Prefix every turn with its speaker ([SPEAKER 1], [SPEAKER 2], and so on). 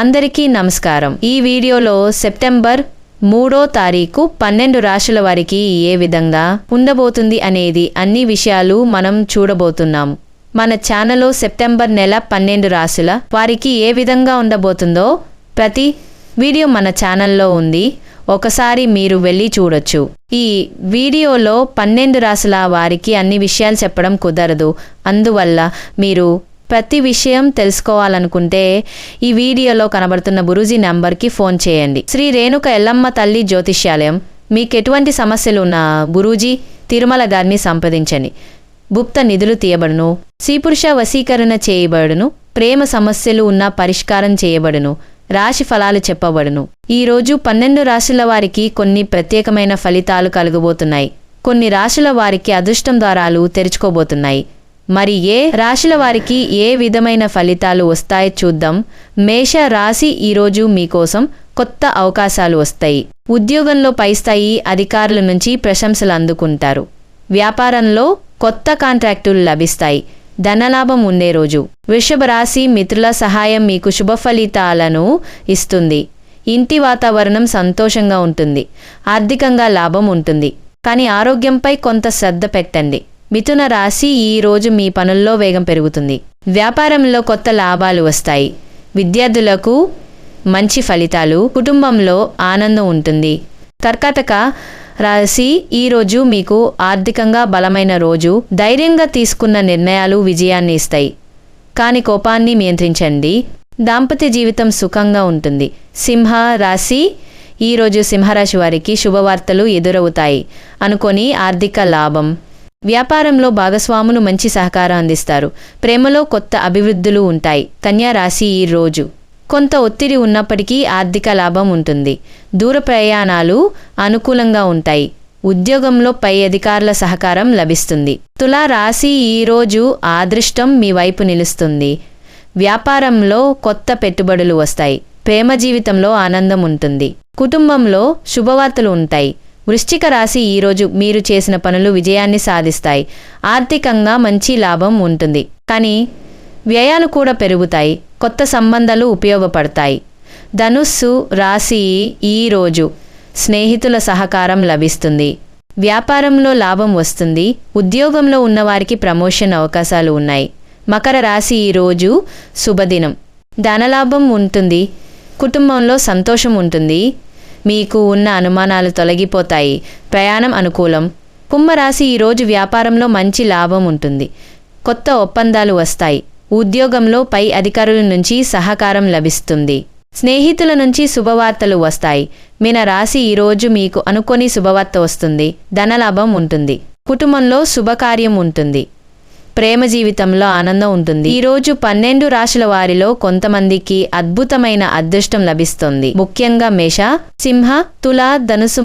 [SPEAKER 1] అందరికీ నమస్కారం. ఈ వీడియోలో సెప్టెంబర్ మూడో తారీఖు పన్నెండు రాశుల వారికి ఏ విధంగా ఉండబోతుంది అనేది అన్ని విషయాలు మనం చూడబోతున్నాం. మన ఛానల్లో సెప్టెంబర్ నెల పన్నెండు రాశుల వారికి ఏ విధంగా ఉండబోతుందో ప్రతి వీడియో మన ఛానల్లో ఉంది. ఒకసారి మీరు వెళ్ళి చూడొచ్చు. ఈ వీడియోలో పన్నెండు రాసుల వారికి అన్ని విషయాలు చెప్పడం కుదరదు. అందువల్ల మీరు ప్రతి విషయం తెలుసుకోవాలనుకుంటే ఈ వీడియోలో కనబడుతున్న గురూజీ నంబర్కి ఫోన్ చేయండి. శ్రీ రేణుక ఎల్లమ్మ తల్లి జ్యోతిష్యాలయం. మీకు ఎటువంటి సమస్యలు ఉన్నా గురూజీ తిరుమల గారిని సంప్రదించండి. గుప్త నిధులు తీయబడును. శ్రీపురుష వశీకరణ చేయబడును. ప్రేమ సమస్యలు ఉన్న పరిష్కారం చేయబడును. రాశి ఫలాలు చెప్పబడును. ఈ రోజు పన్నెండు రాశుల వారికి కొన్ని ప్రత్యేకమైన ఫలితాలు కలగబోతున్నాయి. కొన్ని రాశుల వారికి అదృష్టం ద్వారాలు తెరుచుకోబోతున్నాయి. మరి ఏ రాశుల వారికి ఏ విధమైన ఫలితాలు వస్తాయో చూద్దాం. మేష రాశి ఈరోజు మీకోసం కొత్త అవకాశాలు వస్తాయి. ఉద్యోగంలో పై స్థాయి అధికారుల నుంచి ప్రశంసలు అందుకుంటారు. వ్యాపారంలో కొత్త కాంట్రాక్టులు లభిస్తాయి. ధనలాభం ఉండే రోజు. వృషభ రాశి మిత్రుల సహాయం మీకు శుభ ఫలితాలను ఇస్తుంది. ఇంటి వాతావరణం సంతోషంగా ఉంటుంది. ఆర్థికంగా లాభం ఉంటుంది. కానీ ఆరోగ్యంపై కొంత శ్రద్ధ పెట్టండి. మిథున రాశి ఈ రోజు మీ పనుల్లో వేగం పెరుగుతుంది. వ్యాపారంలో కొత్త లాభాలు వస్తాయి. విద్యార్థులకు మంచి ఫలితాలు కుటుంబంలో ఆనందం ఉంటుంది. కర్కాటక రాశి ఈరోజు మీకు ఆర్థికంగా బలమైన రోజు ధైర్యంగా తీసుకున్న నిర్ణయాలు విజయాన్ని ఇస్తాయి. కానీ కోపాన్ని నియంత్రించండి. దాంపత్య జీవితం సుఖంగా ఉంటుంది. సింహ రాశి ఈరోజు సింహరాశి వారికి శుభవార్తలు ఎదురవుతాయి. అనుకొని ఆర్థిక లాభం వ్యాపారంలో భాగస్వాములు మంచి సహకారం అందిస్తారు. ప్రేమలో కొత్త అభివృద్ధులు ఉంటాయి. కన్యా రాశి ఈ రోజు. కొంత ఒత్తిడి ఉన్నప్పటికీ ఆర్థిక లాభం ఉంటుంది. దూర ప్రయాణాలు అనుకూలంగా ఉంటాయి. ఉద్యోగంలో పై అధికారుల సహకారం లభిస్తుంది. తులా రాశి ఈరోజు ఆదృష్టం మీ వైపు నిలుస్తుంది. వ్యాపారంలో కొత్త పెట్టుబడులు వస్తాయి. ప్రేమ జీవితంలో ఆనందం ఉంటుంది. కుటుంబంలో శుభవార్తలు ఉంటాయి. వృశ్చిక రాశి ఈరోజు మీరు చేసిన పనులు విజయాన్ని సాధిస్తాయి. ఆర్థికంగా మంచి లాభం ఉంటుంది. కానీ వ్యయాలు కూడా పెరుగుతాయి. కొత్త సంబంధాలు ఉపయోగపడతాయి. ధనుస్సు రాశి ఈరోజు స్నేహితుల సహకారం లభిస్తుంది. వ్యాపారంలో లాభం వస్తుంది. ఉద్యోగంలో ఉన్నవారికి ప్రమోషన్ అవకాశాలు ఉన్నాయి. మకర రాశి ఈరోజు శుభదినం. ధనలాభం ఉంటుంది. కుటుంబంలో సంతోషం ఉంటుంది. మీకు ఉన్న అనుమానాలు తొలగిపోతాయి. ప్రయాణం అనుకూలం. కుంభరాశి ఈరోజు వ్యాపారంలో మంచి లాభం ఉంటుంది. కొత్త ఒప్పందాలు వస్తాయి. ఉద్యోగంలో పై అధికారుల నుంచి సహకారం లభిస్తుంది. స్నేహితుల నుంచి శుభవార్తలు వస్తాయి. మీన రాశి ఈరోజు మీకు అనుకోని శుభవార్త వస్తుంది. ధనలాభం ఉంటుంది. కుటుంబంలో శుభకార్యం ఉంటుంది. ప్రేమ జీవితంలో ఆనందం ఉంటుంది. ఈ రోజు పన్నెండు రాశుల వారిలో కొంతమందికి అద్భుతమైన అదృష్టం లభిస్తుంది. ముఖ్యంగా మేష సింహ తుల ధనుసు